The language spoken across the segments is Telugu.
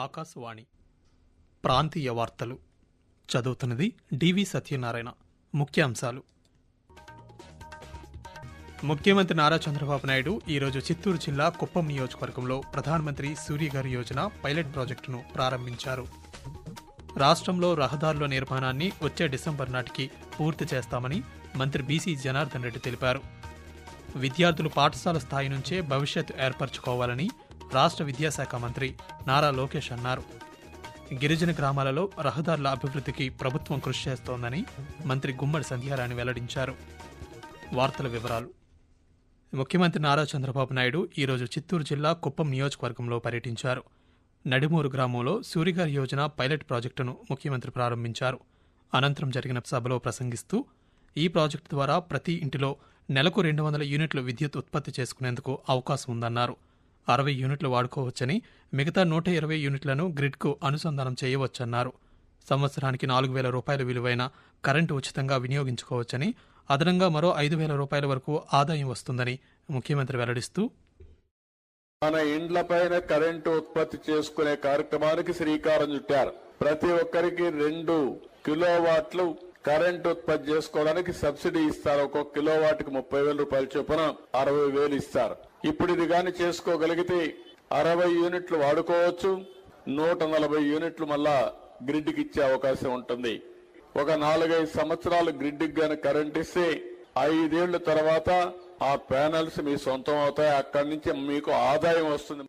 ఆకాశవాణి. ప్రాంతీయ వార్తలు. చదువుతున్నది డివి సత్యనారాయణ. ముఖ్యాంశాలు. ముఖ్యమంత్రి నారా చంద్రబాబు నాయుడు ఈరోజు చిత్తూరు జిల్లా కుప్పం నియోజకవర్గంలో ప్రధానమంత్రి సూర్యగారి యోజన పైలట్ ప్రాజెక్టును ప్రారంభించారు. రాష్ట్రంలో రహదారుల నిర్మాణాన్ని వచ్చే డిసెంబర్ నాటికి పూర్తి చేస్తామని మంత్రి బీసీ జనార్దన్ రెడ్డి తెలిపారు. విద్యార్థులు పాఠశాల స్థాయి నుంచే భవిష్యత్తు ఏర్పరచుకోవాలని రాష్ట్ర విద్యాశాఖ మంత్రి నారా లోకేష్ అన్నారు. గిరిజన గ్రామాలలో రహదారుల అభివృద్ధికి ప్రభుత్వం కృషి చేస్తోందని మంత్రి గుమ్మడి సంధ్యారాణి వెల్లడించారు. వార్తల వివరాలు. ముఖ్యమంత్రి నారా చంద్రబాబు నాయుడు ఈరోజు చిత్తూరు జిల్లా కుప్పం నియోజకవర్గంలో పర్యటించారు. నడిమూరు గ్రామంలో సూరిగారి యోజన పైలట్ ప్రాజెక్టును ముఖ్యమంత్రి ప్రారంభించారు. అనంతరం జరిగిన సభలో ప్రసంగిస్తూ ఈ ప్రాజెక్టు ద్వారా ప్రతి ఇంటిలో నెలకు రెండు వందల యూనిట్లు విద్యుత్ ఉత్పత్తి చేసుకునేందుకు అవకాశం ఉందన్నారు. అరవై యూనిట్లు వాడుకోవచ్చని మిగతా నూట ఇరవై యూనిట్లను గ్రిడ్కు అనుసంధానం చేయవచ్చన్నారు. సంవత్సరానికి నాలుగు వేల రూపాయల విలువైన కరెంటు ఉచితంగా వినియోగించుకోవచ్చని అదనంగా మరో ఐదు వేల రూపాయల వరకు ఆదాయం వస్తుందని ముఖ్యమంత్రి వెల్లడిస్తూ మన ఇండ్లపైన కరెంటు ఉత్పత్తి చేసుకునే కార్యక్రమానికి శ్రీకారం చుట్టారు. ప్రతి ఒక్కరికి రెండు కిలోవాట్లు కరెంటు ఉత్పత్తి చేసుకోవడానికి సబ్సిడీ ఇస్తారు. ఒక్కొక్క కిలోవాట్కి ముప్పై వేల రూపాయల చొప్పున అరవై వేలు ఇస్తారు. ఇప్పుడు ఇది కానీ చేసుకోగలిగితే అరవై యూనిట్లు వాడుకోవచ్చు నూట నలభై యూనిట్లు మళ్ళా గ్రిడ్కి ఇచ్చే అవకాశం ఉంటుంది. ఒక నాలుగైదు సంవత్సరాలు గ్రిడ్కి గాని కరెంట్ ఇస్తే ఐదేళ్ళ తర్వాత ఆ ప్యానల్స్ మీ సొంతం అవుతాయి. అక్కడి నుంచి మీకు ఆదాయం వస్తుంది.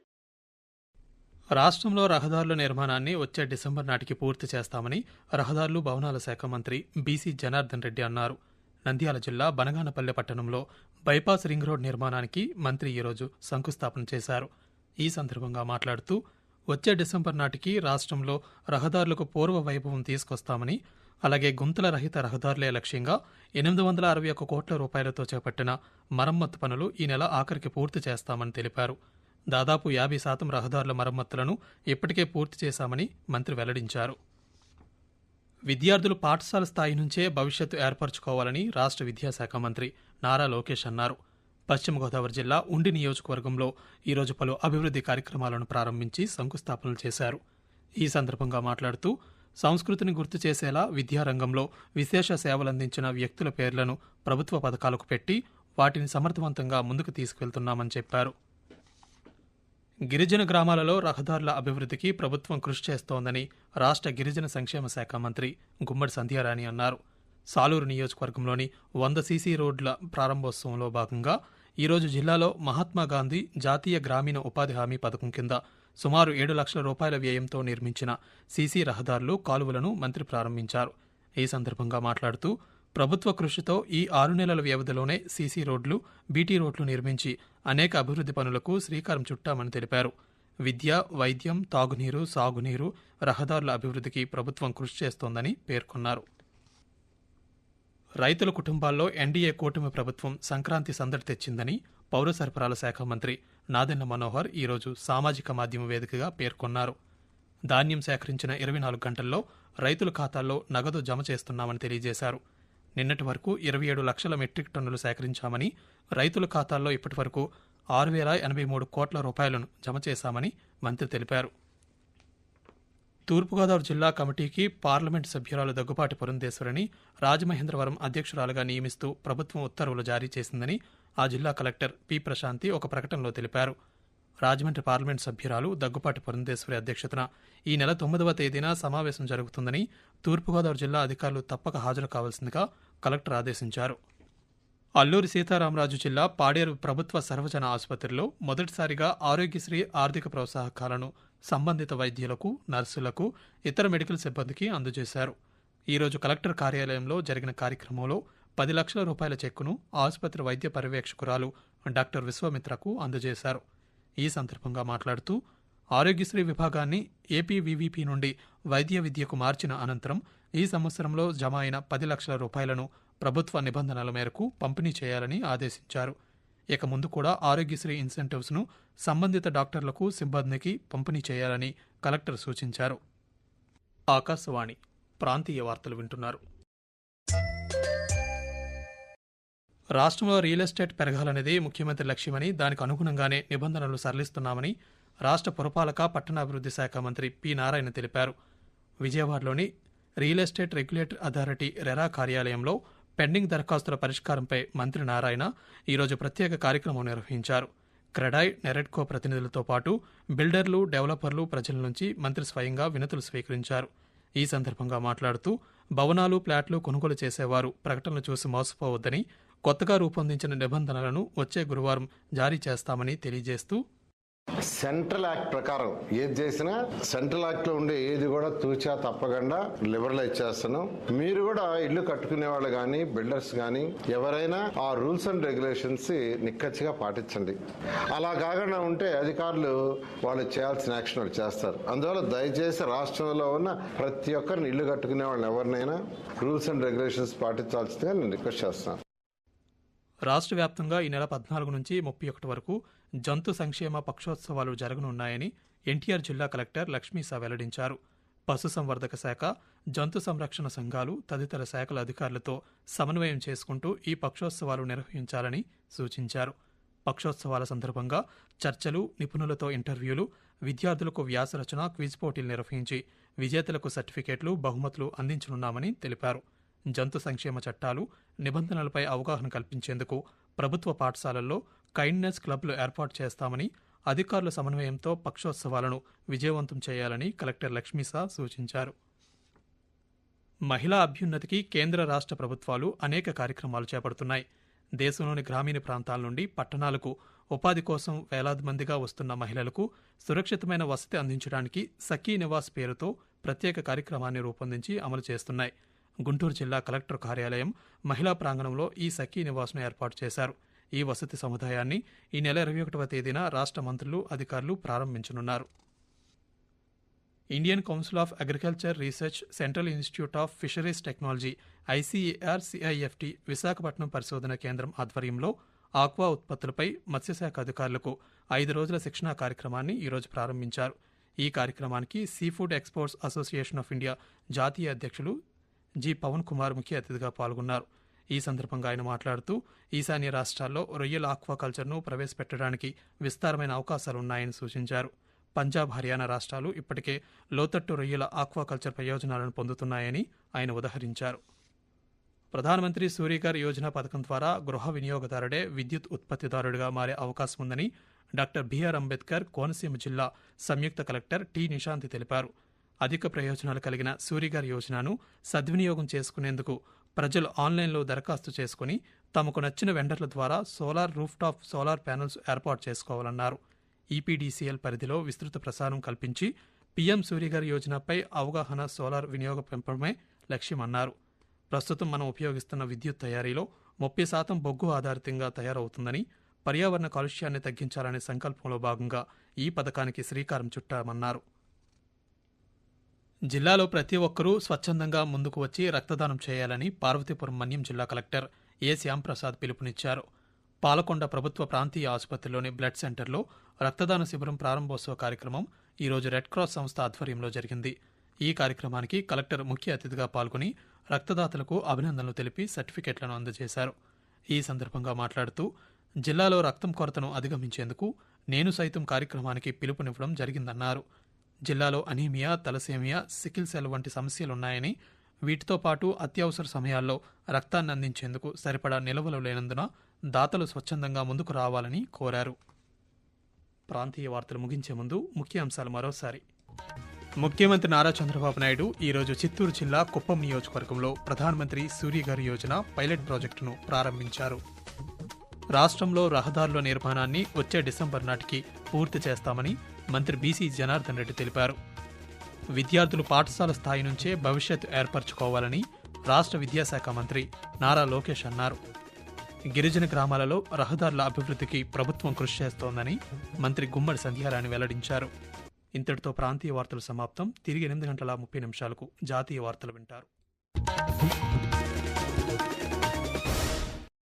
రాష్ట్రంలో రహదారుల నిర్మాణాన్ని వచ్చే డిసెంబర్ నాటికి పూర్తి చేస్తామని రహదారులు భవనాల శాఖ మంత్రి బీసీ జనార్దన్ రెడ్డి అన్నారు. నంద్యాల జిల్లా బనగానపల్లె పట్టణంలో బైపాస్ రింగ్ రోడ్ నిర్మాణానికి మంత్రి ఈరోజు శంకుస్థాపన చేశారు. ఈ సందర్భంగా మాట్లాడుతూ వచ్చే డిసెంబర్ నాటికి రాష్ట్రంలో రహదారులకు పూర్వ వైభవం తీసుకొస్తామని అలాగే గుంతల రహిత రహదారులే లక్ష్యంగా ఎనిమిది వందల అరవై ఒక్క కోట్ల రూపాయలతో చేపట్టిన మరమ్మత్తు పనులు ఈ నెల ఆఖరికి పూర్తి చేస్తామని తెలిపారు. దాదాపు యాభై శాతం రహదారుల మరమ్మతులను ఇప్పటికే పూర్తి చేశామని మంత్రి వెల్లడించారు. విద్యార్థులు పాఠశాల స్థాయి నుంచే భవిష్యత్తు ఏర్పరచుకోవాలని రాష్ట్ర విద్యాశాఖ మంత్రి నారా లోకేష్ అన్నారు. పశ్చిమ గోదావరి జిల్లా ఉండి నియోజకవర్గంలో ఈరోజు పలు అభివృద్ధి కార్యక్రమాలను ప్రారంభించి శంకుస్థాపనలు చేశారు. ఈ సందర్భంగా మాట్లాడుతూ సంస్కృతిని గుర్తు చేసేలా విద్యారంగంలో విశేష సేవలందించిన వ్యక్తుల పేర్లను ప్రభుత్వ పథకాలకు పెట్టి వాటిని సమర్థవంతంగా ముందుకు తీసుకెళ్తున్నామని చెప్పారు. గిరిజన గ్రామాలలో రహదారుల అభివృద్ధికి ప్రభుత్వం కృషి చేస్తోందని రాష్ట్ర గిరిజన సంక్షేమ శాఖ మంత్రి గుమ్మడి సంధ్యారాణి అన్నారు. సాలూరు నియోజకవర్గంలోని వంద సీసీ రోడ్ల ప్రారంభోత్సవంలో భాగంగా ఈరోజు జిల్లాలో మహాత్మాగాంధీ జాతీయ గ్రామీణ ఉపాధి హామీ పథకం కింద సుమారు ఏడు లక్షల రూపాయల వ్యయంతో నిర్మించిన సీసీ రహదారులు కాలువలను మంత్రి ప్రారంభించారు. ఈ సందర్భంగా మాట్లాడుతూ ప్రభుత్వ కృషితో ఈ ఆరు నెలల వ్యవధిలోనే సీసీ రోడ్లు బీటీ రోడ్లు నిర్మించి అనేక అభివృద్ధి పనులకు శ్రీకారం చుట్టామని తెలిపారు. విద్య వైద్యం తాగునీరు సాగునీరు రహదారుల అభివృద్ధికి ప్రభుత్వం కృషి చేస్తోందని పేర్కొన్నారు. రైతుల కుటుంబాల్లో ఎన్డీఏ కూటమి ప్రభుత్వం సంక్రాంతి సందడి తెచ్చిందని పౌర సరఫరాల శాఖ మంత్రి నాదెన్న మనోహర్ ఈరోజు సామాజిక మాధ్యమ వేదికగా పేర్కొన్నారు. ధాన్యం సేకరించిన ఇరవై నాలుగు గంటల్లో రైతుల ఖాతాల్లో నగదు జమ చేస్తున్నామని తెలియజేశారు. నిన్నటి వరకు ఇరవై ఏడు లక్షల మెట్రిక్ టన్నులు సేకరించామని రైతుల ఖాతాల్లో ఇప్పటి వరకు ఆరు వేల ఎనభై మూడు కోట్ల రూపాయలను జమ చేశామని మంత్రి తెలిపారు. తూర్పుగోదావరి జిల్లా కమిటీకి పార్లమెంట్ సభ్యురాలు దగ్గుపాటి పురంధేశ్వరిని రాజమహేంద్రవరం అధ్యక్షురాలుగా నియమిస్తూ ప్రభుత్వం ఉత్తర్వులు జారీ చేసిందని ఆ జిల్లా కలెక్టర్ పి ప్రశాంతి ఒక ప్రకటనలో తెలిపారు. రాజమండ్రి పార్లమెంట్ సభ్యురాలు దగ్గుపాటి పురంధేశ్వరి అధ్యక్షతన ఈ నెల తొమ్మిదవ తేదీన సమావేశం జరుగుతుందని తూర్పుగోదావరి జిల్లా అధికారులు తప్పక హాజరు కావాల్సిందిగా కలెక్టర్ ఆదేశించారు. అల్లూరి సీతారామరాజు జిల్లా పాడేరు ప్రభుత్వ సర్వజన ఆసుపత్రిలో మొదటిసారిగా ఆరోగ్యశ్రీ ఆర్థిక ప్రోత్సాహకాలను సంబంధిత వైద్యులకు నర్సులకు ఇతర మెడికల్ సిబ్బందికి అందజేశారు. ఈరోజు కలెక్టర్ కార్యాలయంలో జరిగిన కార్యక్రమంలో పది లక్షల రూపాయల చెక్కును ఆసుపత్రి వైద్య పర్యవేక్షకురాలు డాక్టర్ విశ్వామిత్రకు అందజేశారు. ఈ సందర్భంగా మాట్లాడుతూ ఆరోగ్యశ్రీ విభాగాన్ని ఏపీవీవీపీ నుండి వైద్య విద్యకు మార్చిన అనంతరం ఈ సంవత్సరంలో జమ అయిన పది లక్షల రూపాయలను ప్రభుత్వ నిబంధనల మేరకు పంపిణీ చేయాలని ఆదేశించారు. ఇక ముందు కూడా ఆరోగ్యశ్రీ ఇన్సెంటివ్స్ను సంబంధిత డాక్టర్లకు సిబ్బందికి పంపిణీ చేయాలని కలెక్టర్ సూచించారు. ఆకాశవాణి ప్రాంతీయ వార్తలు వింటున్నారు. రాష్ట్రంలో రియల్ ఎస్టేట్ పెరగాలనేది ముఖ్యమంత్రి లక్ష్యమని దానికి అనుగుణంగానే నిబంధనలు సరళిస్తున్నామని రాష్ట్ర పురపాలక పట్టణాభివృద్ధి శాఖ మంత్రి పి నారాయణ తెలిపారు. విజయవాడలోని real estate regulatory authority RERA కార్యాలయంలో పెండింగ్ దరఖాస్తుల పరిష్కారంపై మంత్రి నారాయణ ఈరోజు ప్రత్యేక కార్యక్రమం నిర్వహించారు. క్రెడాయ్ నెరెడ్కో ప్రతినిధులతో పాటు బిల్డర్లు డెవలపర్లు ప్రజల నుంచి మంత్రి స్వయంగా వినతులు స్వీకరించారు. ఈ సందర్భంగా మాట్లాడుతూ భవనాలు ప్లాట్లు కొనుగోలు చేసేవారు ప్రకటనలు చూసి మోసపోవద్దని కొత్తగా రూపొందించిన నిబంధనలను వచ్చే గురువారం జారీ చేస్తామని తెలియజేస్తూ సెంట్రల్ యాక్ట్ ప్రకారం ఏది చేసినా సెంట్రల్ యాక్ట్లో ఉండే ఏది కూడా తూచా తప్పకుండా లిబరలైజ్ చేస్తున్నాం. మీరు కూడా ఇల్లు కట్టుకునే వాళ్ళు కానీ బిల్డర్స్ కానీ ఎవరైనా ఆ రూల్స్ అండ్ రెగ్యులేషన్స్ నిక్కచ్చిగా పాటించండి. అలా కాకుండా ఉంటే అధికారులు వాళ్ళు చేయాల్సిన యాక్షన్ వాళ్ళు చేస్తారు. అందువల్ల దయచేసి రాష్ట్రంలో ఉన్న ప్రతి ఒక్కరిని ఇల్లు కట్టుకునే వాళ్ళని ఎవరినైనా రూల్స్ అండ్ రెగ్యులేషన్స్ పాటించాల్సిందిగా నేను రిక్వెస్ట్ చేస్తున్నాను. రాష్ట్ర వ్యాప్తంగా ఈ నెల పద్నాలుగు నుంచి ముప్పై ఒకటి వరకు జంతు సంక్షేమ పక్షోత్సవాలు జరగనున్నాయని ఎన్టీఆర్ జిల్లా కలెక్టర్ లక్ష్మీసా వెల్లడించారు. పశుసంవర్ధక శాఖ జంతు సంరక్షణ సంఘాలు తదితర శాఖల అధికారులతో సమన్వయం చేసుకుంటూ ఈ పక్షోత్సవాలు నిర్వహించాలని సూచించారు. పక్షోత్సవాల సందర్భంగా చర్చలు నిపుణులతో ఇంటర్వ్యూలు విద్యార్థులకు వ్యాసరచన క్విజ్ పోటీలు నిర్వహించి విజేతలకు సర్టిఫికేట్లు బహుమతులు అందించనున్నామని తెలిపారు. జంతు సంక్షేమ చట్టాలు నిబంధనలపై అవగాహన కల్పించేందుకు ప్రభుత్వ పాఠశాలల్లో కైండ్నెస్ క్లబ్లు ఏర్పాటు చేస్తామని అధికారుల సమన్వయంతో పక్షోత్సవాలను విజయవంతం చేయాలని కలెక్టర్ లక్ష్మీసా సూచించారు. మహిళా అభ్యున్నతికి కేంద్ర రాష్ట్ర ప్రభుత్వాలు అనేక కార్యక్రమాలు చేపడుతున్నాయి. దేశంలోని గ్రామీణ ప్రాంతాల నుండి పట్టణాలకు ఉపాధి కోసం వేలాది మందిగా వస్తున్న మహిళలకు సురక్షితమైన వసతి అందించడానికి సఖీ నివాస్ పేరుతో ప్రత్యేక కార్యక్రమాన్ని రూపొందించి అమలు చేస్తున్నాయి. గుంటూరు జిల్లా కలెక్టర్ కార్యాలయం మహిళా ప్రాంగణంలో ఈ సఖీ నివాస్ను ఏర్పాటు చేశారు. ఈ వసతి సముదాయాన్ని ఈ నెల ఇరవై ఒకటవ తేదీన రాష్ట్ర మంత్రులు అధికారులు ప్రారంభించనున్నారు. Indian council of agriculture research central institute of fisheries technology ICAR CIFT Visakhapatnam పరిశోధన కేంద్రం ఆధ్వర్యంలో ఆక్వా ఉత్పత్తులపై మత్స్యశాఖ అధికారులకు ఐదు రోజుల శిక్షణా కార్యక్రమాన్ని ఈరోజు ప్రారంభించారు. ఈ కార్యక్రమానికి seafood exports association of India జాతీయ అధ్యక్షులు జి పవన్ కుమార్ ముఖ్య అతిథిగా పాల్గొన్నారు. ఈ సందర్భంగా ఆయన మాట్లాడుతూ ఈశాన్య రాష్ట్రాల్లో రొయ్యల ఆక్వాకల్చర్ను ప్రవేశపెట్టడానికి విస్తారమైన అవకాశాలున్నాయని సూచించారు. పంజాబ్ హర్యానా రాష్ట్రాలు ఇప్పటికే లోతట్టు రొయ్యల ఆక్వాకల్చర్ ప్రయోజనాలను పొందుతున్నాయని ఆయన ఉదహరించారు. ప్రధానమంత్రి సూర్యఘర్ యోజన పథకం ద్వారా గృహ వినియోగదారుడే విద్యుత్ ఉత్పత్తిదారుడిగా మారే అవకాశం ఉందని డాక్టర్ బిఆర్ అంబేద్కర్ కోనసీమ జిల్లా సంయుక్త కలెక్టర్ టి నిశాంతి తెలిపారు. అధిక ప్రయోజనాలు కలిగిన సూరిగారి యోజనను సద్వినియోగం చేసుకునేందుకు ప్రజలు ఆన్లైన్లో దరఖాస్తు చేసుకుని తమకు నచ్చిన వెండర్ల ద్వారా సోలార్ రూఫ్టాప్ సోలార్ ప్యానెల్స్ ఏర్పాటు చేసుకోవాలన్నారు. ఈపీడీసీఎల్ పరిధిలో విస్తృత ప్రసారం కల్పించి పీఎం సూర్యగారి యోజనపై అవగాహన సోలార్ వినియోగ పెంపడమే లక్ష్యమన్నారు. ప్రస్తుతం మనం ఉపయోగిస్తున్న విద్యుత్ తయారీలో ముప్పై శాతం బొగ్గు ఆధారితంగా తయారవుతుందని పర్యావరణ కాలుష్యాన్ని తగ్గించాలనే సంకల్పంలో భాగంగా ఈ పథకానికి శ్రీకారం చుట్టామన్నారు. జిల్లాలో ప్రతి ఒక్కరూ స్వచ్ఛందంగా ముందుకు వచ్చి రక్తదానం చేయాలని పార్వతీపురం మన్యం జిల్లా కలెక్టర్ ఏ శ్యాంప్రసాద్ పిలుపునిచ్చారు. పాలకొండ ప్రభుత్వ ప్రాంతీయ ఆసుపత్రిలోని బ్లడ్ సెంటర్లో రక్తదాన శిబిరం ప్రారంభోత్సవ కార్యక్రమం ఈరోజు రెడ్ క్రాస్ సంస్థ ఆధ్వర్యంలో జరిగింది. ఈ కార్యక్రమానికి కలెక్టర్ ముఖ్య అతిథిగా పాల్గొని రక్తదాతలకు అభినందనలు తెలిపి సర్టిఫికెట్లను అందజేశారు. ఈ సందర్భంగా మాట్లాడుతూ జిల్లాలో రక్తం కొరతను అధిగమించేందుకు నేను సైతం కార్యక్రమానికి పిలుపునివ్వడం జరిగిందన్నారు. జిల్లాలో అనీమియా తలసేమియా సికిల్ సెల్ వంటి సమస్యలున్నాయని వీటితో పాటు అత్యవసర సమయాల్లో రక్తాన్ని అందించేందుకు సరిపడా నిల్వలు లేనందున దాతలు స్వచ్ఛందంగా ముందుకు రావాలని కోరారు. ప్రాంతీయ వార్తలు ముగించే ముందు ముఖ్య అంశాలు మరోసారి. ముఖ్యమంత్రి నారా చంద్రబాబు నాయుడు ఈరోజు చిత్తూరు జిల్లా కుప్పం నియోజకవర్గంలో ప్రధానమంత్రి సూర్యగారి యోజన పైలట్ ప్రాజెక్టును ప్రారంభించారు. రాష్ట్రంలో రహదారుల నిర్మాణాన్ని వచ్చే డిసెంబర్ నాటికి పూర్తి చేస్తామని మంత్రి బీసీ జనార్దన్ రెడ్డి తెలిపారు. విద్యార్థులు పాఠశాల స్థాయి నుంచే భవిష్యత్ ఏర్పరచుకోవాలని రాష్ట్ర విద్యాశాఖ మంత్రి నారా లోకేష్ అన్నారు. గిరిజన గ్రామాలలో రహదారుల అభివృద్ధికి ప్రభుత్వం కృషి చేస్తోందని మంత్రి గుమ్మడి సంధ్యారాణి వెల్లడించారు. ఇంతటితో ప్రాంతీయ వార్తలు సమాప్తం. తిరిగి ఎనిమిది గంటల ముప్పై నిమిషాలకు జాతీయ వార్తలు వింటారు.